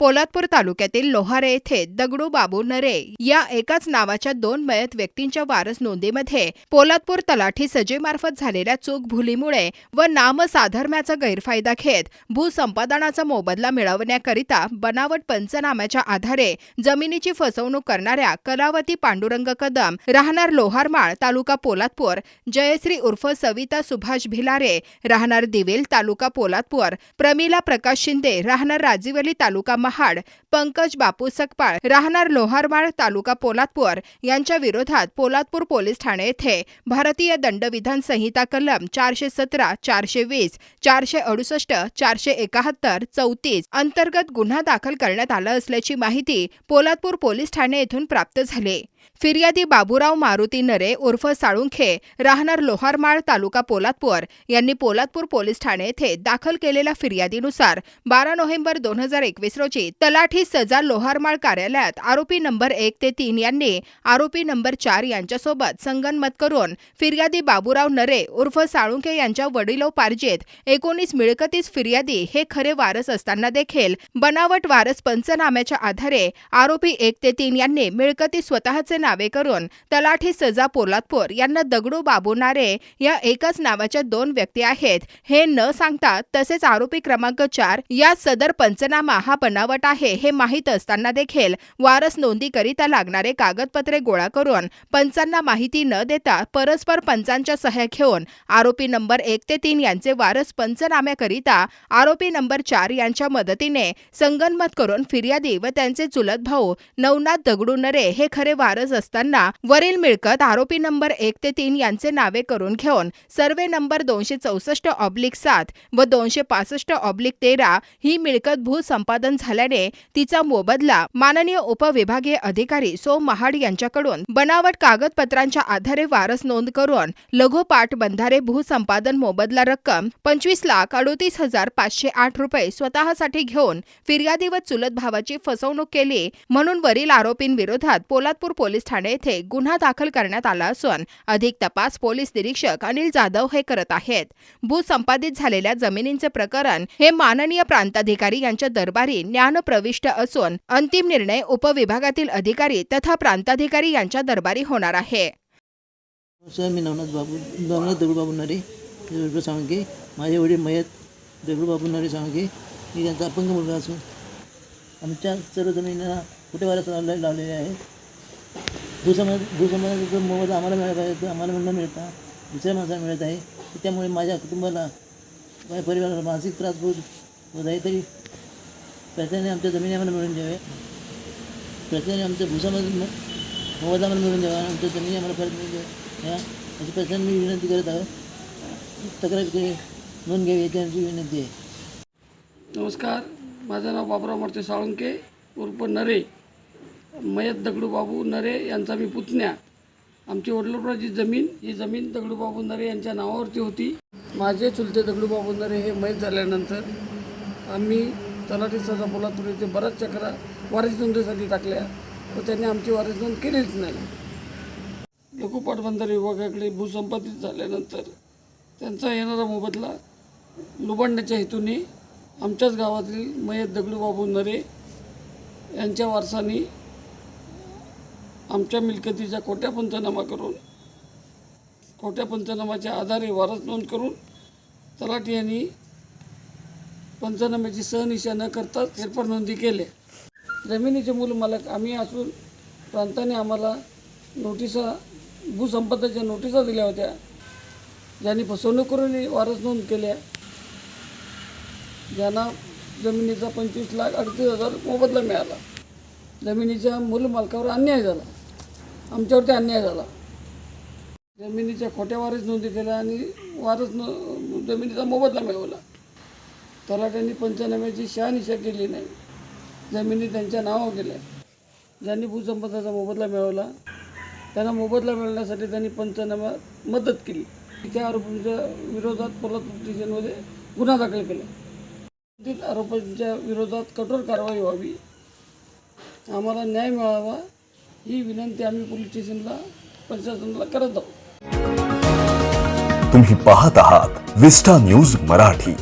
पोलादपूर तालुक्यातील लोहारे येथे दगडू बाबू नरे या एकाच नावाच्या दोन मयत व्यक्तींच्या वारस नोंदीमध्ये पोलादपूर तलाठी सजेमार्फत झालेल्या चूक भुलीमुळे व नामसाधर्म्याचा गैरफायदा घेत भूसंपादनाचा मोबदला मिळवण्याकरिता बनावट पंचनाम्याच्या आधारे जमिनीची फसवणूक करणाऱ्या कलावती पांडुरंग कदम राहणार लोहारमाळ तालुका पोलादपूर जयश्री उर्फ सविता सुभाष भिलारे राहणार दिवेल तालुका पोलादपूर प्रमिला प्रकाश शिंदे राहणार राजीवली तालुका महाड पंकज बापू सकपाळ राहणार लोहारमाळ तालुका पोलादपूर यांच्या विरोधात पोलादपूर पोलीस ठाणे येथे भारतीय दंडविधान संहिता कलम चारशे सतरा चारशे वीस चारशे अडुसष्ट चारशे एकाहत्तर चौतीस अंतर्गत गुन्हा दाखल करण्यात आला असल्याची माहिती पोलादपूर पोलीस ठाणे येथून प्राप्त झाली. फिर्यादी बाबूराव मारुती नरे उर्फ साळुंखे राहणार लोहारमाळ तालुका पोलादपूर यांनी पोलादपूर पोलीस ठाणे येथे दाखल केलेल्या फिर्यादीनुसार बारा नोव्हेंबर दोन हजार एकवीस रोजी तलाठी सजा लोहारमाळ कार्यालयात आरोपी नंबर एक ते तीन यांनी आरोपी नंबर चार यांच्यासोबत संगनमत करून फिर्यादी बाबूराव नरे उर्फ साळुंखे यांच्या वडिलोपार्जित एकोणीस मिळकतीस फिर्यादी हे खरे वारस असताना देखील बनावट वारस पंचनाम्याच्या आधारे आरोपी एक ते तीन यांनी मिळकती स्वतःच नावे करून तलाठी सजा पोलादपूर यांना दगडू बाबू नारे या एकाच नावाच्या दोन व्यक्ती आहेत. हे न सांगता तसेच आरोपी क्रमांक चार या सदर पंचनामा हा बनावट आहे हे माहीत असताना देखील वारस नोंदीकरिता लागणारे कागदपत्रे गोळा करून पंचांना माहिती न देता परस्पर पंचांच्या सह्या घेऊन आरोपी नंबर एक ते तीन यांचे वारस पंचनाम्याकरिता आरोपी नंबर चार यांच्या मदतीने संगनमत करून फिर्यादी व त्यांचे चुलत भाऊ नवनाथ दगडू नरे हे खरे वारस असताना वरील मिळकत आरोपी नंबर एक ते तीन यांचे नावे करून घेऊन सर्वे नंबर दोनशे चौसष्ट ऑब्लिक सात व दोनशे पासष्ट ऑब्लिक तेरा ही मिळकत भूसंपादन झाल्याने तिचा मोबदला माननीय उपविभागीय अधिकारी सो महाड यांच्याकडून बनावट कागदपत्रांच्या आधारे वारस नोंद करून लघुपाठ बंधारे भूसंपादन मोबदला रक्कम पंचवीस लाख अडोतीस हजार पाचशे आठ रुपये स्वतःसाठी घेऊन फिर्यादी व चुलत भावाची फसवणूक केली म्हणून वरील आरोपींविरोधात पोलादपूर पोलीस पोलीस ठाणे येथे गुन्हा दाखल करण्यात आला असून अधिक तपास पोलीस निरीक्षक अनिल जाधव हे करत आहेत. भूसंपादित झालेल्या जमिनींचे प्रकरण हे माननीय प्रांताधिकारी यांच्या दरबारी ज्ञानप्रविष्ट असून अंतिम निर्णय उपविभागातील अधिकारी तथा प्रांताधिकारी यांच्या दरबारी होणार आहे. मी नवनाथ बाबू नवनाथ दगडूबाबू नरे सांगे. माझे वडील मयत दगडूबाबू नरे सांगे. मी त्यांचा अपंग मुलगा असून आमच्या सर्व जमिनीला कुठे वाऱ्या लावले लावलेले आहेत भूसमाज भूसमाजाचं मोबदला आम्हाला मिळाला पाहिजे तो आम्हाला न मिळता दुसऱ्या माणसाला मिळत आहे. त्यामुळे माझ्या कुटुंबाला माझ्या परिवाराला मानसिक त्रास होत होत आहे तरी प्रत्येकाने आमच्या जमिनी आम्हाला मिळून द्यावे. प्रत्येकाने आमच्या भूसमाज मोबदला आम्हाला मिळून द्यावा आमच्या जमिनी आम्हाला परत मिळून द्यावा या अशी प्रत्येकाने मी विनंती करत आहोत. तक्रार नोंद घ्यावी याची आमची विनंती आहे. नमस्कार. माझं नाव बाबुराव मूर्ती साळुंके उर्फ नरे. मयत दगडूबाबू नरे यांचा मी पुतण्या. आमची वडलोपराची जमीन ही जमीन दगडूबाबू नरे यांच्या नावावरती होती. माझे चुलते दगडूबाबू नरे हे मयत झाल्यानंतर आम्ही तलाठी सजा पोलादपूर येथे बऱ्याच चक्रा वारीस नोंदीसाठी टाकल्या व त्यांनी आमची वारीस नोंद केलीच नाही. लघुपाटबंधार विभागाकडे भूसंपादित झाल्यानंतर त्यांचा येणारा मोबदला लुबाडण्याच्या हेतूने आमच्याच गावातील मयत दगडूबाबू नरे यांच्या वारसांनी आमच्या मिलकतीचा खोट्या पंचनामा करून खोट्या पंचनामाच्या आधारे वारस नोंद करून तलाठी यांनी पंचनाम्याची सहनिशा न करता फेरफार नोंदी केल्या जमिनीचे मूल मालक आम्ही असून प्रांताने आम्हाला नोटिसा भूसंपदाच्या नोटिसा दिल्या होत्या. ज्यांनी फसवणूक करून वारस नोंद केल्या ज्यांना जमिनीचा पंचवीस लाख अडतीस हजार मोबदला मिळाला. जमिनीच्या मूल मालकावर अन्याय झाला. आमच्यावरती अन्याय झाला. जमिनीच्या खोट्या वारच नोंदी केल्या आणि वारच न जमिनीचा मोबदला मिळवला. तलाट्यांनी पंचनाम्याची शहानिशा केली नाही. जमिनी त्यांच्या नावावर गेल्या. ज्यांनी भूसंपदाचा मोबदला मिळवला त्यांना मोबदला मिळवण्यासाठी त्यांनी पंचनामा मदत केली. त्या आरोपींच्या विरोधात पोलादपूर स्टेशनमध्ये गुन्हा दाखल केला. आरोपांच्या विरोधात कठोर कारवाई व्हावी. आम्हाला न्याय मिळावा. ही विनंती आम्ही पोलीस स्टेशनला प्रशासनाला करत आहोत. तुम्ही पाहत आहात विस्टा न्यूज मराठी.